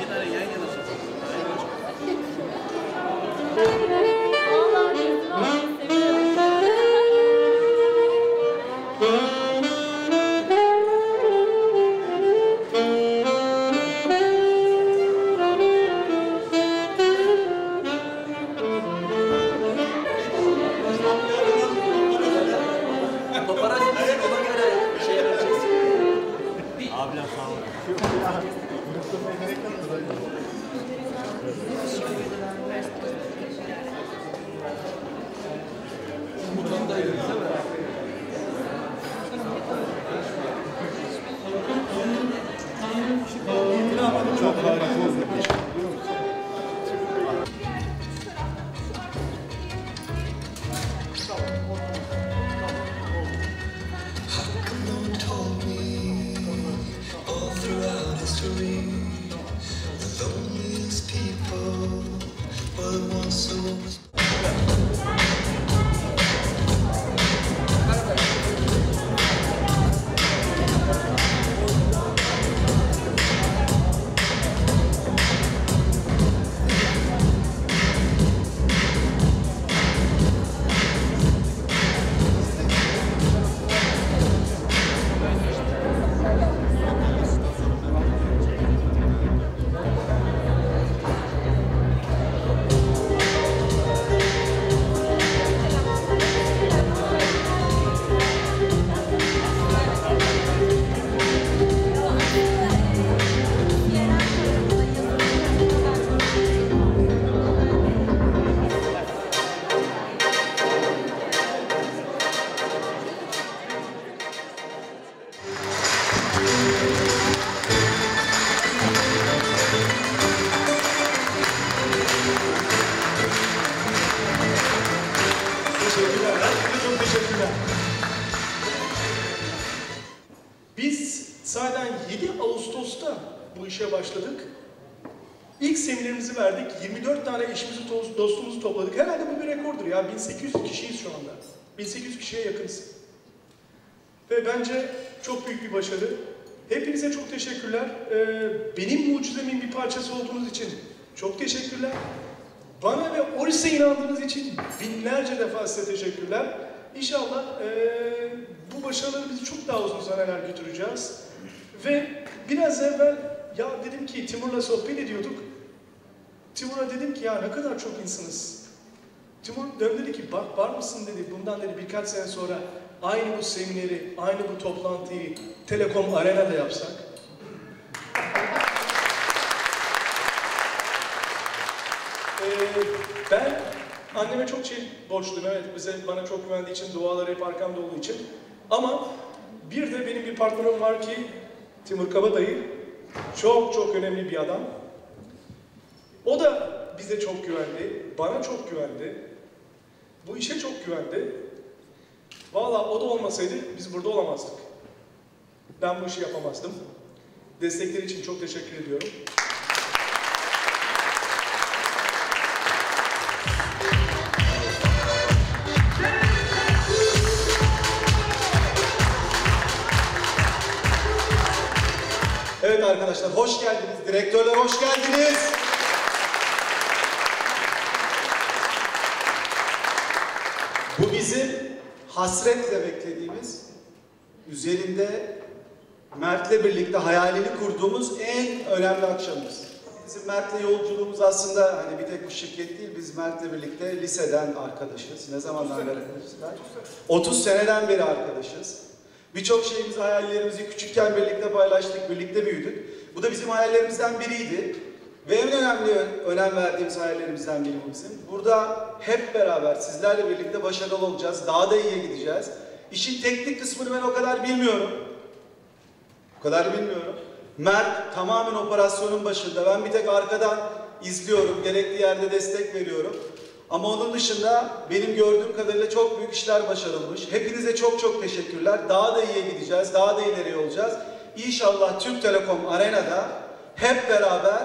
Kita 因呢 kişiye yakınız. Ve bence çok büyük bir başarı. Hepinize çok teşekkürler. Ee, benim mucizemin bir parçası olduğunuz için çok teşekkürler. Bana ve Oris'e inandığınız için binlerce defa size teşekkürler. İnşallah ee, bu başarıları bizi çok daha uzun seneler götüreceğiz. Ve biraz evvel ya dedim ki Timur'la sohbet ediyorduk. Timur'a dedim ki ya ne kadar çok insanız. Timur döndü dedi ki bak var mısın dedi bundan dedi birkaç sene sonra aynı bu semineri, aynı bu toplantıyı Telekom Arena'da yapsak. Ee, ben anneme çok şey borçluyum. Evet bize bana çok güvendiği için, duaları hep arkamda olduğu için. Ama bir de benim bir partnerim var ki Timur Kabadayı. Çok çok önemli bir adam. O da bize çok güvendi, bana çok güvendi. Bu işe çok güvendi. Vallahi o da olmasaydı biz burada olamazdık. Ben bu işi yapamazdım. Destekleri için çok teşekkür ediyorum. Evet arkadaşlar hoş geldiniz. Direktörler hoş geldiniz. Bu bizim hasretle beklediğimiz, üzerinde Mert'le birlikte hayalini kurduğumuz en önemli akşamımız. Bizim Mert'le yolculuğumuz aslında hani bir tek bu şirket değil, biz Mert'le birlikte liseden arkadaşız. Ne zamandan beri arkadaşız? 30 seneden beri arkadaşız. Birçok şeyimizi, hayallerimizi küçükken birlikte paylaştık, birlikte büyüdük. Bu da bizim hayallerimizden biriydi. Ve en önemli önem verdiğimiz hayallerimizden biri bu bizim. Burada hep beraber sizlerle birlikte başarılı olacağız. Daha da iyiye gideceğiz. İşin teknik kısmını ben o kadar bilmiyorum. O kadar bilmiyorum. Mert tamamen operasyonun başında. Ben bir tek arkadan izliyorum. Gerekli yerde destek veriyorum. Ama onun dışında benim gördüğüm kadarıyla çok büyük işler başarılmış. Hepinize çok çok teşekkürler. Daha da iyiye gideceğiz. Daha da ileriye olacağız. İnşallah Türk Telekom Arena'da hep beraber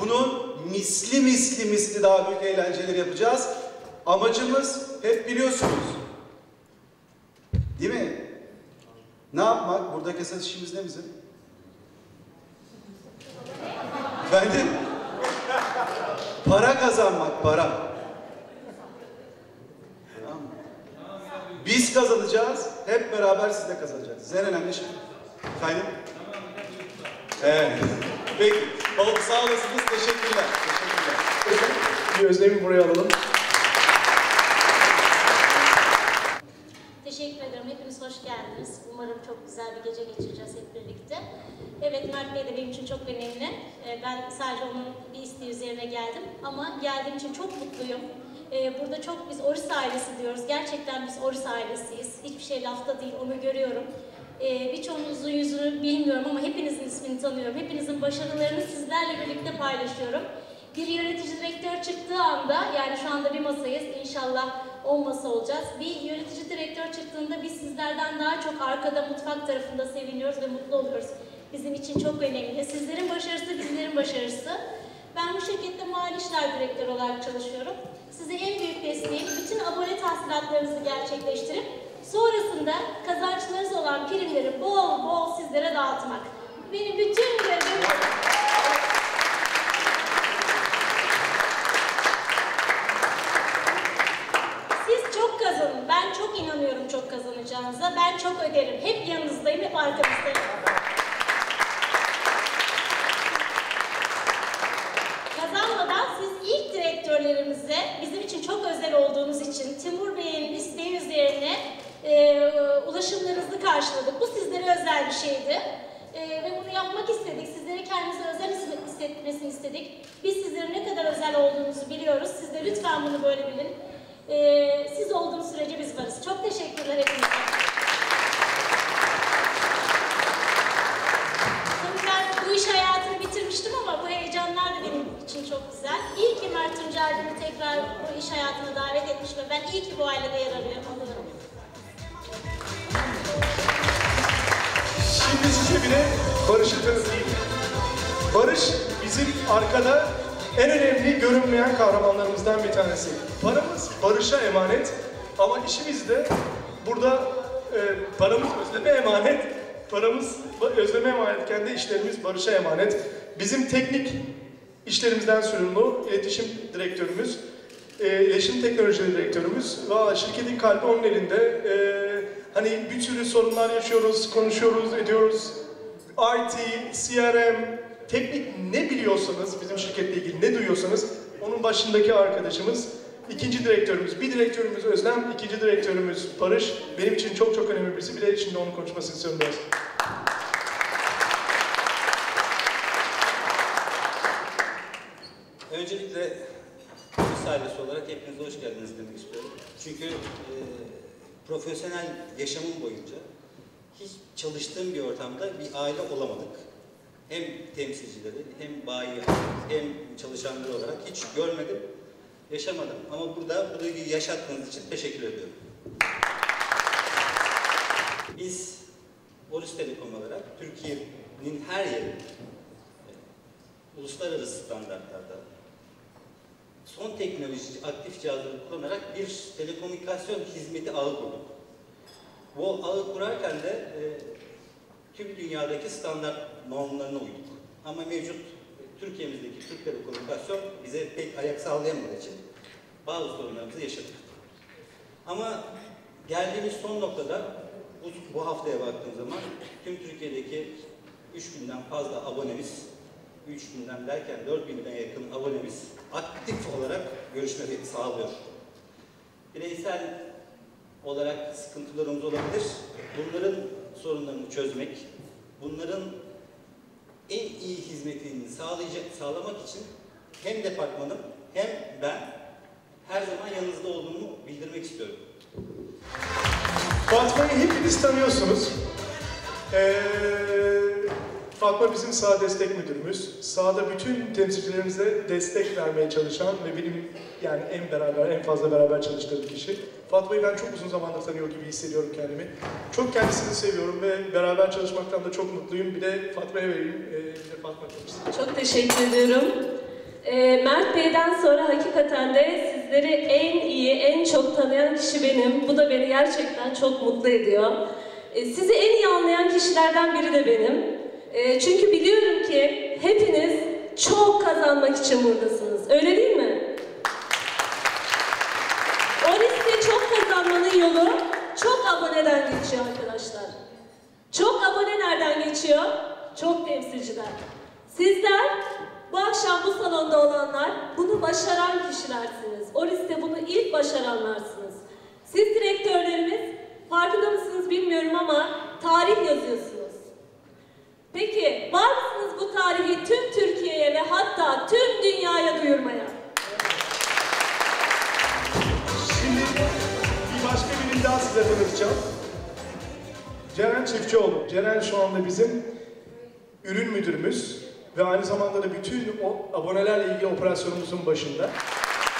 bunun misli misli misli daha büyük eğlenceler yapacağız. Amacımız hep biliyorsunuz. Değil mi? Ne yapmak? Buradaki esas işimiz ne bizim? Efendim? Para kazanmak, para. Biz kazanacağız, hep beraber siz de kazanacaksınız. En önemli şey. Efendim? Evet. Peki. Oldu, sağ olasınız. Teşekkürler. Teşekkürler. Bir Özlem'i buraya alalım. Teşekkür ederim. Hepiniz hoş geldiniz. Umarım çok güzel bir gece geçireceğiz hep birlikte. Evet Mert Bey de benim için çok önemli. Ee, Ben sadece onun bir isteği üzerine geldim. Ama geldiğim için çok mutluyum. Ee, Burada çok biz Oris ailesi diyoruz. Gerçekten biz Oris ailesiyiz. Hiçbir şey lafta değil, onu görüyorum. Ee, Birçoğunuzun yüzünü bilmiyorum ama hepinizin ismini tanıyorum. Hepinizin başarılarını sizlerle birlikte paylaşıyorum. Bir yönetici direktör çıktığı anda, yani şu anda bir masayız, inşallah 10 masa olacağız. Bir yönetici direktör çıktığında biz sizlerden daha çok arkada mutfak tarafında seviniyoruz ve mutlu oluyoruz. Bizim için çok önemli. Sizlerin başarısı bizlerin başarısı. Ben bu şirkette mali işler direktörü olarak çalışıyorum. Size en büyük desteğim bütün abone tahsilatlarınızı gerçekleştirip sonrasında kazançlarınız olan primleri bol bol sizlere dağıtmak. Benim bütün görevim. Siz çok kazanın. Ben çok inanıyorum çok kazanacağınıza. Ben çok öderim. Hep yanınızdayım, hep arkanızdayım. Kazanmadan siz ilk direktörlerimize bizim için çok özel olduğunuz için Timur Bey'in isteği üzerine e, ulaşımlarınızı karşıladık. Bu sizlere özel bir şeydi. E, ve bunu yapmak istedik. Sizlere kendinize özel hisset- hissetmesini istedik. Biz sizlerin ne kadar özel olduğunuzu biliyoruz. Siz de lütfen bunu böyle bilin. E, siz olduğunuz sürece biz varız. Çok teşekkürler hepinize. Tabii ben bu iş hayatını bitirmiştim ama bu heyecanlar da benim için çok güzel. İyi ki Mert beni tekrar bu iş hayatına davet etmiş ve ben iyi ki bu ailede yer arıyorum. Bir de Barış'ı. Barış bizim arkada en önemli görünmeyen kahramanlarımızdan bir tanesi. Paramız Barış'a emanet ama işimiz de burada e, paramız Özlem'e emanet. Paramız Özlem'e emanetken de işlerimiz Barış'a emanet. Bizim teknik işlerimizden sorumlu iletişim direktörümüz, e, iletişim teknoloji direktörümüz. Valla şirketin kalbi onun elinde. E, hani bir sürü sorunlar yaşıyoruz, konuşuyoruz, ediyoruz. IT, CRM, teknik ne biliyorsanız, bizim şirketle ilgili ne duyuyorsanız onun başındaki arkadaşımız. ikinci direktörümüz, bir direktörümüz Özlem, ikinci direktörümüz Barış. Benim için çok çok önemli birisi. Bir de şimdi onun konuşmasını istiyorum. Öncelikle polis ailesi olarak hepinize hoş geldiniz demek istiyorum. Çünkü e, profesyonel yaşamım boyunca hiç çalıştığım bir ortamda bir aile olamadık. Hem temsilcileri, hem bayi, hem çalışanları olarak hiç görmedim, yaşamadım. Ama burada bu duyguyu yaşattığınız için teşekkür ediyorum. Biz Boris Telekom olarak Türkiye'nin her yerinde e, uluslararası standartlarda son teknoloji aktif cihazları kullanarak bir telekomünikasyon hizmeti ağı kurduk. Bu ağı kurarken de e, tüm dünyadaki standart normlarına uyduk. Ama mevcut e, Türkiye'mizdeki Türk Telekomünikasyon bize pek ayak sağlayamadığı için bazı sorunlarımızı yaşadık. Ama geldiğimiz son noktada bu, bu haftaya baktığım zaman tüm Türkiye'deki 3000'den fazla abonemiz 3000'den derken 4000'den yakın abonemiz aktif olarak görüşmeleri sağlıyor. Bireysel olarak sıkıntılarımız olabilir. Bunların sorunlarını çözmek, bunların en iyi hizmetini sağlayacak, sağlamak için hem departmanım hem ben her zaman yanınızda olduğumu bildirmek istiyorum. Fatma'yı hepiniz tanıyorsunuz. Ee, Fatma bizim sağ destek müdürümüz. Sahada bütün temsilcilerimize destek vermeye çalışan ve benim yani en beraber, en fazla beraber çalıştığım kişi. Fatma'yı ben çok uzun zamandır tanıyor gibi hissediyorum kendimi. Çok kendisini seviyorum ve beraber çalışmaktan da çok mutluyum. Bir de Fatma'ya vereyim. Ee, bir de Fatma. Çok teşekkür ediyorum. Ee, Mert Bey'den sonra hakikaten de sizleri en iyi, en çok tanıyan kişi benim. Bu da beni gerçekten çok mutlu ediyor. Ee, sizi en iyi anlayan kişilerden biri de benim. Ee, çünkü biliyorum ki hepiniz çok kazanmak için buradasınız. Öyle değil mi? O riski çok kazanmanın yolu çok aboneden geçiyor arkadaşlar. Çok abone nereden geçiyor? Çok temsilciden. Sizler bu akşam bu salonda olanlar bunu başaran kişilersiniz. O liste bunu ilk başaranlarsınız. Siz direktörlerimiz farkında mısınız bilmiyorum ama tarih yazıyorsunuz. Peki var mısınız bu tarihi tüm Türkiye'ye ve hatta tüm dünyaya duyurmaya? Şimdi bir başka birini daha size tanıtacağım. Ceren Çiftçioğlu. Ceren şu anda bizim ürün müdürümüz ve aynı zamanda da bütün o abonelerle ilgili operasyonumuzun başında.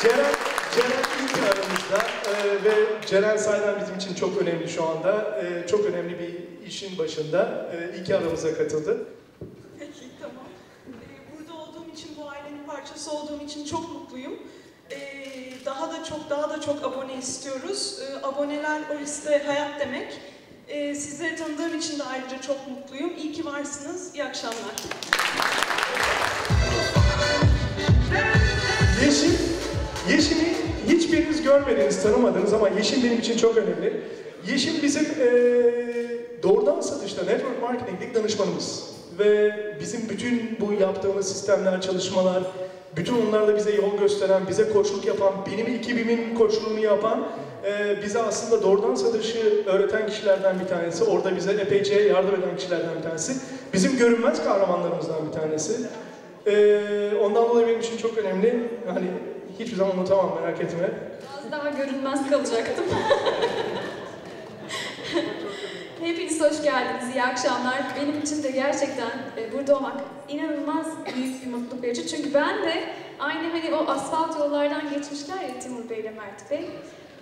Ceren, Ceren ilk aramızda e, ve Ceren sayeden bizim için çok önemli şu anda. E, çok önemli bir işin başında. E, ilk aramıza katıldı. Peki tamam. Ee, burada olduğum için, bu ailenin parçası olduğum için çok mutluyum. Ee, daha da çok, daha da çok abone istiyoruz. Ee, aboneler o liste hayat demek. Ee, sizleri tanıdığım için de ayrıca çok mutluyum. İyi ki varsınız. İyi akşamlar. Yeşim, Yeşim'i hiçbiriniz görmediniz, tanımadınız ama Yeşim benim için çok önemli. Yeşim bizim eee doğrudan satışta network marketing'lik danışmanımız. Ve bizim bütün bu yaptığımız sistemler, çalışmalar, bütün onlarla bize yol gösteren, bize koçluk yapan, benim ekibimin koçluğunu yapan, eee, bize aslında doğrudan satışı öğreten kişilerden bir tanesi. Orada bize epeyce yardım eden kişilerden bir tanesi. Bizim görünmez kahramanlarımızdan bir tanesi. Ee, ondan dolayı benim için çok önemli. Hani hiçbir zaman unutamam merak etme. Az daha görünmez kalacaktım. Hepiniz hoş geldiniz, iyi akşamlar. Benim için de gerçekten e, burada olmak inanılmaz büyük bir mutluluk verici. Çünkü ben de aynı hani o asfalt yollardan geçmişler ya Timur Bey ile Mert Bey.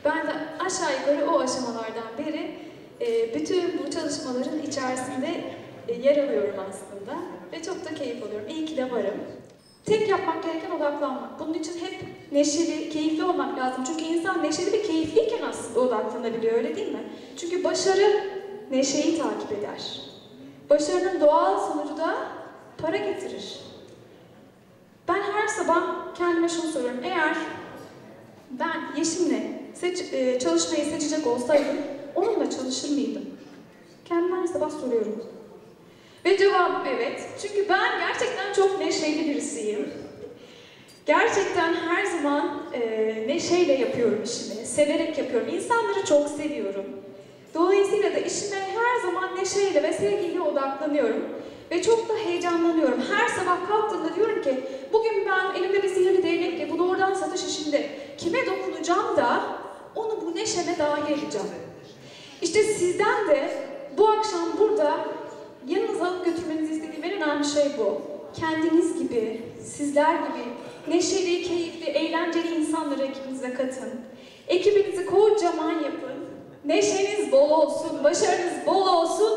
Ben de aşağı yukarı o aşamalardan beri e, bütün bu çalışmaların içerisinde e, yer alıyorum aslında ve çok da keyif alıyorum. İyi ki de varım. Tek yapmak gereken odaklanmak. Bunun için hep neşeli, keyifli olmak lazım. Çünkü insan neşeli ve keyifliyken aslında odaklanabiliyor, öyle değil mi? Çünkü başarı neşeyi takip eder. Başarının doğal sonucu da para getirir. Ben her sabah kendime şunu soruyorum. Eğer ben Yeşim'le seç- e, çalışmayı seçecek olsaydım onunla çalışır mıydım? Kendime her sabah soruyorum. Ve cevabım evet. Çünkü ben gerçekten çok neşeli birisiyim. Gerçekten her zaman e, neşeyle yapıyorum işimi, severek yapıyorum. İnsanları çok seviyorum. Dolayısıyla da işime her zaman neşeyle ve sevgiyle odaklanıyorum. Ve çok da heyecanlanıyorum. Her sabah kalktığımda diyorum ki bugün ben elimde bir sihirli değnekle bu doğrudan satış işinde kime dokunacağım da onu bu neşeme dahil edeceğim. İşte sizden de bu akşam burada yanınıza alıp götürmenizi istediğim en önemli şey bu. Kendiniz gibi, sizler gibi neşeli, keyifli, eğlenceli insanları ekibinize katın. Ekibinizi kocaman yapın. Neşeniz bol olsun, başarınız bol olsun,